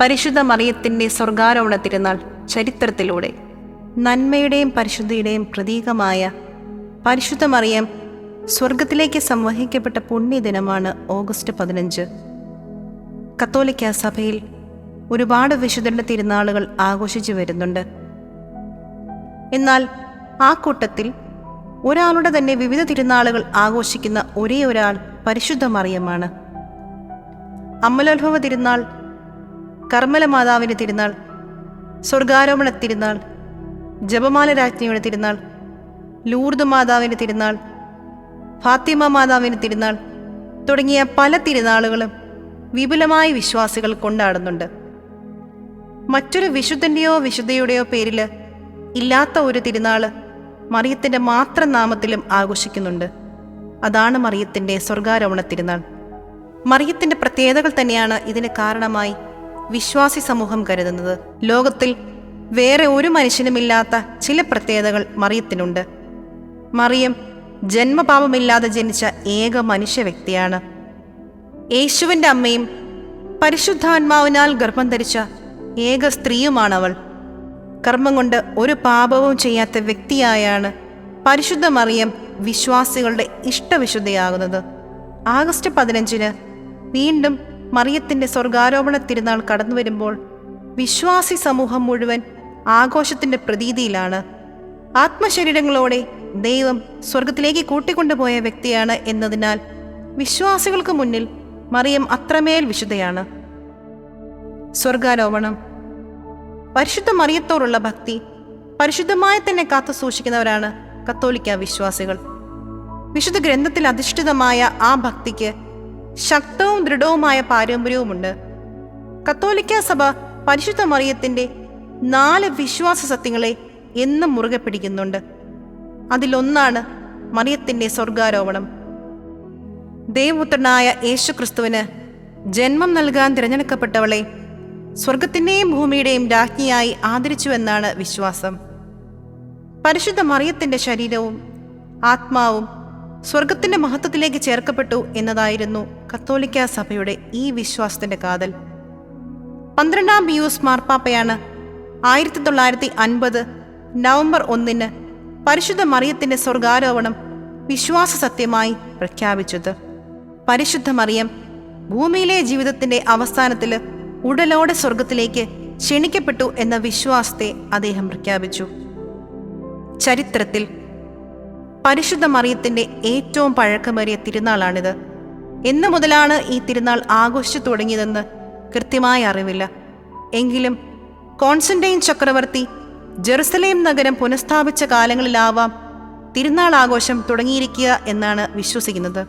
പരിശുദ്ധ മറിയത്തിന്റെ സ്വർഗാരോഹണ തിരുനാൾ ചരിത്രത്തിലൂടെ നന്മയുടെയും പരിശുദ്ധിയുടെയും പ്രതീകമായ പരിശുദ്ധ മറിയം സ്വർഗത്തിലേക്ക് സംവഹിക്കപ്പെട്ട പുണ്യദിനമാണ് ഓഗസ്റ്റ് പതിനഞ്ച്. കത്തോലിക്ക സഭയിൽ ഒരുപാട് വിശുദ്ധരുടെ തിരുനാളുകൾ ആഘോഷിച്ചു വരുന്നുണ്ട്. എന്നാൽ ആ കൂട്ടത്തിൽ ഒരാളുടെ തന്നെ വിവിധ തിരുനാളുകൾ ആഘോഷിക്കുന്ന ഒരേ ഒരാൾ പരിശുദ്ധ മറിയമാണ് അമ്മലോത്ഭവ തിരുനാൾ കർമ്മല മാതാവിന്റെ തിരുനാൾ സ്വർഗാരോപണ തിരുനാൾ ജപമാല രാജ്ഞിയുടെ തിരുനാൾ ലൂർദ് മാതാവിന്റെ തിരുനാൾ ഫാത്തിമ മാതാവിന്റെ തിരുനാൾ തുടങ്ങിയ പല തിരുനാളുകളും വിപുലമായ വിശ്വാസികൾ കൊണ്ടാടുന്നുണ്ട്. മറ്റൊരു വിശുദ്ധന്റെയോ വിശുദ്ധയുടെയോ പേരിൽ ഇല്ലാത്ത ഒരു തിരുനാൾ മറിയത്തിന്റെ മാത്രം നാമത്തിലും ആഘോഷിക്കുന്നുണ്ട്. അതാണ് മറിയത്തിന്റെ സ്വർഗാരോപണ തിരുനാൾ. മറിയത്തിന്റെ പ്രത്യേകതകൾ തന്നെയാണ് ഇതിന് കാരണമായി വിശ്വാസി സമൂഹം കരുതുന്നത്. ലോകത്തിൽ വേറെ ഒരു മനുഷ്യനുമില്ലാത്ത ചില പ്രത്യേകതകൾ മറിയത്തിനുണ്ട്. മറിയം ജന്മപാപമില്ലാതെ ജനിച്ച ഏക മനുഷ്യ വ്യക്തിയാണ്. യേശുവിന്റെ അമ്മയും പരിശുദ്ധാത്മാവിനാൽ ഗർഭം ധരിച്ച ഏക സ്ത്രീയുമാണവൾ. കർമ്മം കൊണ്ട് ഒരു പാപവും ചെയ്യാത്ത വ്യക്തിയായാണ് പരിശുദ്ധ മറിയം വിശ്വാസികളുടെ ഇഷ്ടവിശുദ്ധയാകുന്നത്. ആഗസ്റ്റ് പതിനഞ്ചിന് വീണ്ടും മറിയത്തിന്റെ സ്വർഗാരോപണ തിരുനാൾ കടന്നു വരുമ്പോൾ വിശ്വാസി സമൂഹം മുഴുവൻ ആഘോഷത്തിന്റെ പ്രതീതിയിലാണ്. ആത്മശരീരങ്ങളോടെ ദൈവം സ്വർഗത്തിലേക്ക് കൂട്ടിക്കൊണ്ടുപോയ വ്യക്തിയാണ് എന്നതിനാൽ വിശ്വാസികൾക്ക് മുന്നിൽ മറിയം അത്രമേൽ വിശുദ്ധയാണ്. സ്വർഗാരോപണം പരിശുദ്ധ മറിയത്തോടുള്ള ഭക്തി പരിശുദ്ധമായി തന്നെ കാത്തു സൂക്ഷിക്കുന്നവരാണ് കത്തോലിക്ക വിശ്വാസികൾ. വിശുദ്ധ ഗ്രന്ഥത്തിൽ അധിഷ്ഠിതമായ ആ ഭക്തിക്ക് ശക്തവും ദൃഢവുമായ പാരമ്പര്യവുമുണ്ട്. കത്തോലിക്ക സഭ പരിശുദ്ധ മറിയത്തിന്റെ നാല് വിശ്വാസ സത്യങ്ങളെ എന്നും മുറുകെ പിടിക്കുന്നുണ്ട്. അതിലൊന്നാണ് മറിയത്തിന്റെ സ്വർഗാരോപണം. ദേവപുത്രനായ യേശു ക്രിസ്തുവിന് ജന്മം നൽകാൻ തിരഞ്ഞെടുക്കപ്പെട്ടവളെ സ്വർഗത്തിന്റെയും ഭൂമിയുടെയും രാജ്ഞിയായി ആദരിച്ചുവെന്നാണ് വിശ്വാസം. പരിശുദ്ധ മറിയത്തിന്റെ ശരീരവും ആത്മാവും സ്വർഗത്തിന്റെ മഹത്വത്തിലേക്ക് ചേർക്കപ്പെട്ടു എന്നതായിരുന്നു കത്തോലിക്ക സഭയുടെ ഈ വിശ്വാസത്തിന്റെ കാതൽ. പന്ത്രണ്ടാം പിയൂസ് മാർപ്പാപ്പയാണ് ആയിരത്തി തൊള്ളായിരത്തി അൻപത് നവംബർ ഒന്നിന് പരിശുദ്ധ മറിയത്തിന്റെ സ്വർഗാരോപണം വിശ്വാസ സത്യമായി പ്രഖ്യാപിച്ചത്. പരിശുദ്ധ മറിയം ഭൂമിയിലെ ജീവിതത്തിന്റെ അവസാനത്തിൽ ഉടലോടെ സ്വർഗത്തിലേക്ക് ക്ഷണിക്കപ്പെട്ടു എന്ന വിശ്വാസത്തെ അദ്ദേഹം പ്രഖ്യാപിച്ചു. ചരിത്രത്തിൽ പരിശുദ്ധ മറിയത്തിന്റെ ഏറ്റവും പഴക്കമേറിയ തിരുനാളാണിത്. എന്ന് മുതലാണ് ഈ തിരുനാൾ ആഘോഷിച്ചു തുടങ്ങിയതെന്ന് കൃത്യമായ അറിവില്ല. എങ്കിലും കോൺസ്റ്റന്റൈൻ ചക്രവർത്തി ജെറുസലേം നഗരം പുനഃസ്ഥാപിച്ച കാലങ്ങളിലാവാം തിരുനാൾ ആഘോഷം തുടങ്ങിയിരിക്കുക എന്നാണ് വിശ്വസിക്കുന്നത്.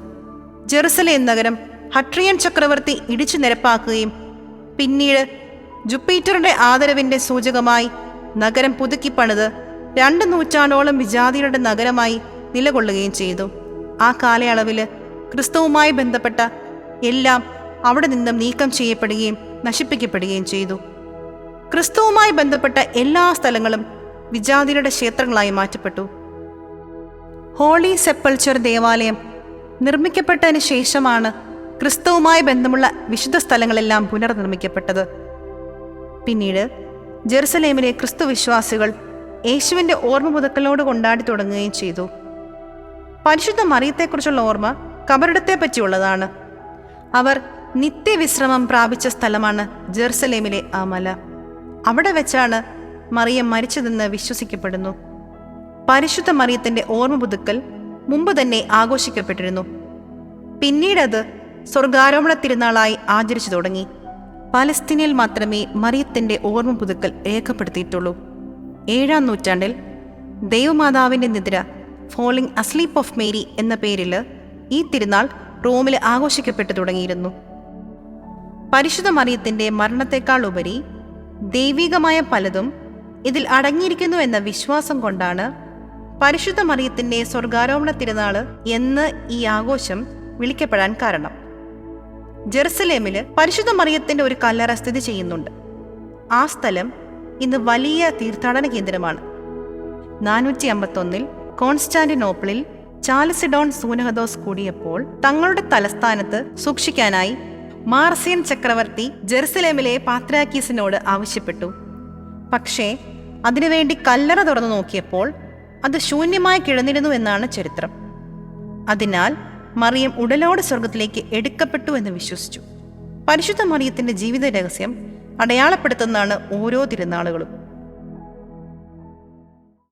ജെറുസലേം നഗരം ഹട്രിയൻ ചക്രവർത്തി ഇടിച്ചു നിരപ്പാക്കുകയും പിന്നീട് ജുപ്പീറ്ററുടെ ആദരവിന്റെ സൂചകമായി നഗരം പുതുക്കി പണിത് രണ്ട് നൂറ്റാണ്ടോളം വിജാതിയുടെ നഗരമായി നിലകൊള്ളുകയും ചെയ്തു. ആ കാലയളവിൽ ക്രിസ്തുവുമായി ബന്ധപ്പെട്ട എല്ലാം അവിടെ നിന്നും നീക്കം ചെയ്യപ്പെടുകയും നശിപ്പിക്കപ്പെടുകയും ചെയ്തു. ക്രിസ്തുവുമായി ബന്ധപ്പെട്ട എല്ലാ സ്ഥലങ്ങളും വിജാതിയുടെ ക്ഷേത്രങ്ങളായി മാറ്റപ്പെട്ടു. ഹോളി സെപ്പൾച്ചർ ദേവാലയം നിർമ്മിക്കപ്പെട്ടതിന് ശേഷമാണ് ക്രിസ്തുവുമായി ബന്ധമുള്ള വിശുദ്ധ സ്ഥലങ്ങളെല്ലാം പുനർനിർമ്മിക്കപ്പെട്ടത്. പിന്നീട് ജെറുസലേമിലെ ക്രിസ്തു വിശ്വാസികൾ യേശുവിന്റെ ഓർമ്മ പുതുക്കലോട് കൊണ്ടാടി തുടങ്ങുകയും ചെയ്തു. പരിശുദ്ധ മറിയത്തെക്കുറിച്ചുള്ള ഓർമ്മ കബറിടത്തെ പറ്റിയുള്ളതാണ് അവർ നിത്യവിശ്രമം പ്രാപിച്ച സ്ഥലമാണ് ജെറുസലേമിലെ ആ മല അവിടെ വെച്ചാണ് മറിയം മരിച്ചതെന്ന് വിശ്വസിക്കപ്പെടുന്നു. പരിശുദ്ധ മറിയത്തിന്റെ ഓർമ്മ പുതുക്കൽ മുമ്പ് തന്നെ ആഘോഷിക്കപ്പെട്ടിരുന്നു. പിന്നീടത് സ്വർഗാരോപണ തിരുനാളായി ആചരിച്ചു തുടങ്ങി. പലസ്തീനിൽ മാത്രമേ മറിയത്തിന്റെ ഓർമ്മ പുതുക്കൽ രേഖപ്പെടുത്തിയിട്ടുള്ളൂ. ഏഴാം നൂറ്റാണ്ടിൽ ദൈവമാതാവിന്റെ നിദ്ര ഫോളിംഗ് അസ്ലീപ്പ് ഓഫ് മേരി എന്ന പേരിൽ ഈ തിരുനാൾ റോമിൽ ആഘോഷിക്കപ്പെട്ടു തുടങ്ങിയിരുന്നു. പരിശുദ്ധ മറിയത്തിന്റെ മരണത്തെക്കാൾ ഉപരി ദൈവികമായ പലതും ഇതിൽ അടങ്ങിയിരിക്കുന്നു എന്ന വിശ്വാസം കൊണ്ടാണ് പരിശുദ്ധ മറിയത്തിന്റെ സ്വർഗാരോപണ തിരുനാൾ എന്ന് ഈ ആഘോഷം വിളിക്കപ്പെടാൻ കാരണം. ജെറുസലേമിൽ പരിശുദ്ധ മറിയത്തിന്റെ ഒരു കല്ലറ സ്ഥിതി ചെയ്യുന്നുണ്ട്. ആ സ്ഥലം ഇന്ന് വലിയ തീർത്ഥാടന കേന്ദ്രമാണ്. നാനൂറ്റി അമ്പത്തൊന്നിൽ കോൺസ്റ്റാന്റിനോപ്പിളിൽ ചാലിസിഡോൺ സൂനഹദോസ് കൂടിയപ്പോൾ തങ്ങളുടെ തലസ്ഥാനത്ത് സൂക്ഷിക്കാനായി മാർസിയൻ ചക്രവർത്തി ജെറുസലേമിലെ പാത്രാക്കീസിനോട് ആവശ്യപ്പെട്ടു. പക്ഷേ അതിനുവേണ്ടി കല്ലറ തുറന്നു നോക്കിയപ്പോൾ അത് ശൂന്യമായി കിടന്നിരുന്നു എന്നാണ് ചരിത്രം. അതിനാൽ മറിയം ഉടലോട് സ്വർഗത്തിലേക്ക് എടുക്കപ്പെട്ടു എന്ന് വിശ്വസിച്ചു. പരിശുദ്ധ മറിയത്തിന്റെ ജീവിത രഹസ്യം അടയാളപ്പെടുത്തുന്നതാണ് ഓരോ തിരുനാളുകളും.